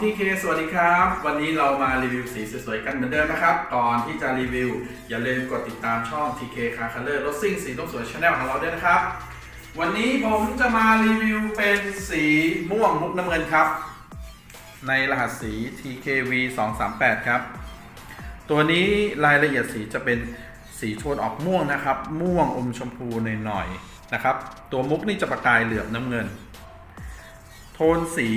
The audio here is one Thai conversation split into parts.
TK สวัสดีครับ วันนี้เรามารีวิวสีสวยๆกันเหมือนเดิมนะครับ ก่อนที่จะรีวิว อย่าลืมกดติดตามช่อง TK Car Color รถซิ่งสีต้องสวยชาแนลของเราด้วยนะครับ วันนี้ผมจะมารีวิวเป็นสีม่วงมุกน้ำเงินครับ ในรหัสสี TKV 238ครับ ตัวนี้รายละเอียดสีจะเป็นสีโทนออกม่วงนะครับ ม่วงอมชมพูหน่อยๆนะครับ ตัวมุกนี่จะประกายเหลือบน้ำเงิน โทนสี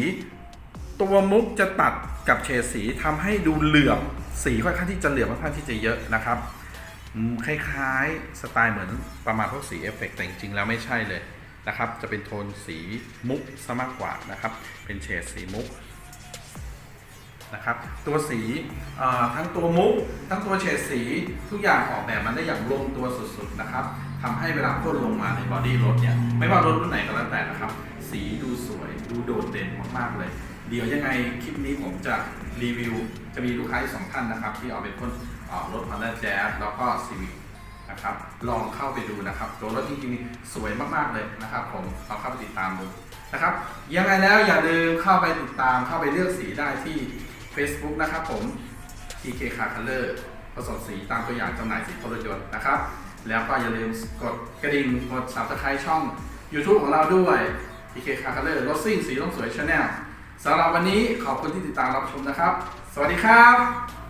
ตัวมุกจะตัดกับเฉดสีทำให้ดูเหลือบสีค่อนข้างที่จะเหลือบค่อนข้างที่จะเยอะนะครับคล้ายๆสไตล์เหมือนประมาณพวกสีเอฟเฟกต์แต่จริงๆแล้วไม่ใช่เลยนะครับ จะเป็นโทนสีมุกซะมากกว่านะครับ เป็นเฉดสีมุกนะครับ ตัวสีทั้งตัวมุกทั้งตัวเฉดสีทุกอย่างออกแบบมันได้อย่างลงตัวสุดๆนะครับทำให้เวลาพ่นลงมาในบอดี้รถเนี่ยไม่ว่ารถรุ่นไหนก็แล้วแต่นะครับ สีดูสวยดูโดดเด่นมากๆเลย เดี๋ยวยังไงคลิปนี้ผมจะรีวิว จะมีลูกค้าอีกสองท่านนะครับ ที่เอาไปพ่นเอ่อรถ Honda Jazz แล้วก็ Civic นะครับ ลองเข้าไปดูนะครับตัวรถจริงๆสวยมากๆเลยนะครับ ผมลองเข้าไปติดตามดูนะครับยังไงแล้วอย่าลืมเข้าไปติดตามเข้าไปเลือกสีได้ที่ Facebook นะครับผม TK Car Color ผสมสีตามตัวอย่างจำหน่ายสีรถยนต์นะครับ แล้วก็อย่าลืมกดกระดิ่งกด subscribe ช่อง YouTube ของเราด้วย TK Car Color รถซิ่งสีต้องสวย Channel สำหรับวันนี้ขอบคุณที่ติดตามรับชมนะครับ สวัสดีครับ